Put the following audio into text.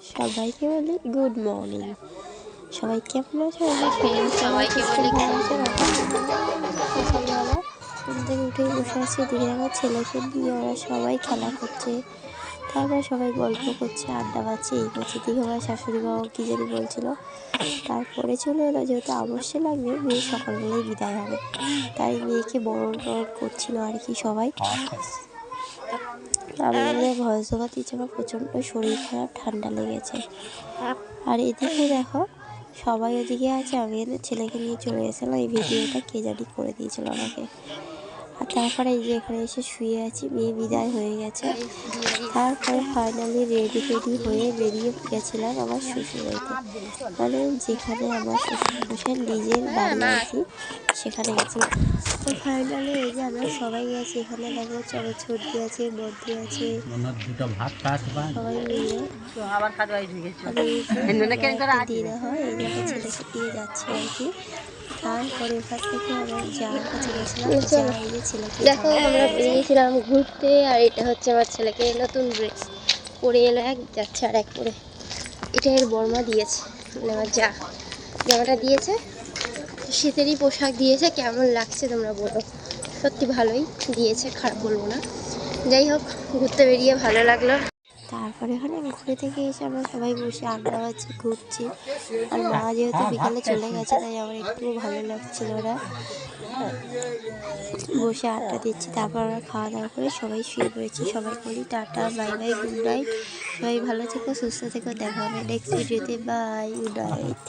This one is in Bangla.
সবাইকে বলি গুড মর্নিং সবাই কেমন আছো? সবাইকে বলি আছে। সকালবেলা ঘুম থেকে উঠে বসে আছি দিকে আমার ছেলেকে নিয়ে ওরা সবাই খেলা করছে। তারপর সবাই গল্প করছে আড্ডা পাচ্ছে এই করছে। দিকে আমার শাশুড়ি বাবা কী জানি বলছিল। তারপরে চলে এলো যেহেতু অবশ্যই লাগবে মেয়ে সকালবেলায় বিদায় হবে। তাই মেয়েকে বরণ টরণ করছিল আর কি সবাই। আমি বলে ভয়েস ওভার দিচ্ছি আমার প্রচণ্ড শরীর খারাপ, ঠান্ডা লেগেছে। আর এদিকে দেখো, সবাই ওদিকে আছে আমি ছেলেকে নিয়ে চলে গেছিলাম, এই ভিডিওটা কে জানি করে দিয়েছিল আমাকে। তারপরে এই যে এখানে এসে শুয়ে আছি মেয়ে বিদায় হয়ে গেছে। তারপরে ফাইনালি রেডি ফেডি হয়ে বেরিয়ে গেছিলাম আমার শ্বশুর বাড়িতে মানে যেখানে আমার শ্বশুর নিজের বাড়ি কি সেখানে গেছিলাম তো ফাইনালি এই যে আমরা সবাই গেছি এখানে দেখো চলো ছর্দি আছে বদ্রি আছে। দুটো ভাত খাওয়াতে সবাই মিলে দেওয়া হয় এই ছেলেকে দিয়ে যাচ্ছে আর কি। তারপরে ওখান থেকে আমরা যাওয়ার কাছে গেছিলাম যা এই যে ছেলেকে দেখো আমরা বেরিয়েছিলাম ঘুরতে আর এটা হচ্ছে আমার ছেলেকে নতুন ড্রেস পরে এলো এক যাচ্ছে আর এক পরে। এটা এর বর্মা দিয়েছে মানে আমার যা। জামাটা দিয়েছে শীতেরই পোশাক দিয়েছে কেমন লাগছে তোমরা বলো। সত্যি ভালোই দিয়েছে খারাপ বলব না। যাই হোক ঘুরতে বেরিয়ে ভালো লাগল। তারপরে ওখানে ঘুরে থেকে এসে আমরা সবাই বসে আড্ডা মারছি, ঘুরছি। আর মা যেহেতু বিকালে চলে গেছে, তাই আমার একটু ভালো লাগছিল ওরা বসে আড্ডা দিচ্ছি, তারপর আমরা খাওয়া দাওয়া করে সবাই শুয়ে পড়েছি। সবাই বলি tata, bye bye, good night. সবাই ভালো থেকো, সুস্থ থেকো, দেখা হবে নেক্সট ভিডিওতে বাই, গুড নাইট।